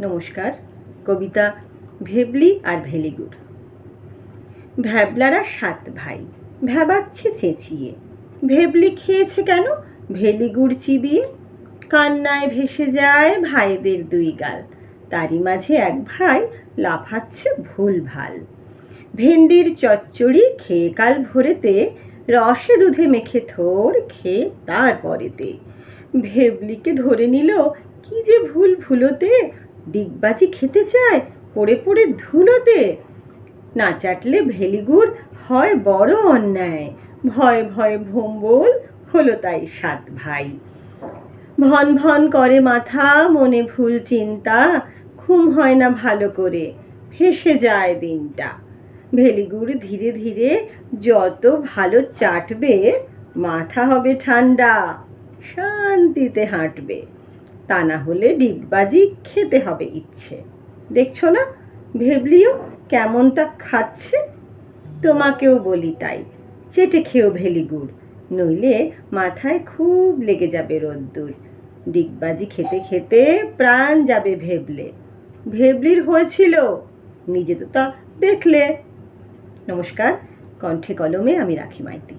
নমস্কার, কবিতা ভেবলি আর ভেলিগুড়। ভ্যাবলারা সাত ভাই, ভ্যাবাচ্ছে চেঁচিয়ে। ভেবলি খেয়েছে কেন? ভেলিগুড় চিবিয়ে। কান্নায় ভেসে যায় ভাইদের দুই গাল। তারই মাঝে এক ভাই লাফাচ্ছে ভুল ভালো। ভেন্ডির চচ্চড়ি খেয়ে কাল ভোরেতে, রসে দুধে মেখে থোর খেয়ে তারপরেতে। ভেবলিকে ধরে নিল, কি যে ভুল ভুলোতে ডিগবাজি খেতে চায় পড়ে পড়ে ধুলোতে। না চাটলে ভেলিগুড় হয় বড় অন্যায়। ভয় ভয় ভোম্বল হলো তাই সাত ভাই। ভন ভন করে মাথা, মনে ভুল চিন্তা, ঘুম হয় না ভালো করে, ভেসে যায় দিনটা। ভেলিগুড় ধীরে ধীরে যত ভালো চাটবে, মাথা হবে ঠান্ডা, শান্তিতে হাঁটবে। তা না হলে ডিগবাজি খেতে হবে ইচ্ছে। দেখছ না? ভেবলিও কেমন তা খাচ্ছে? তোমাকেও বলি তাই। চেটে খেও ভেলিগুড় নইলে মাথায় খুব লেগে যাবে রোদ্দুর। ডিগবাজি খেতে খেতে প্রাণ যাবে ভেবলে। ভেবলির হয়েছিল। নিজে তো তা দেখলে। নমস্কার। কণ্ঠে কলমে আমি রাখি মাইতি।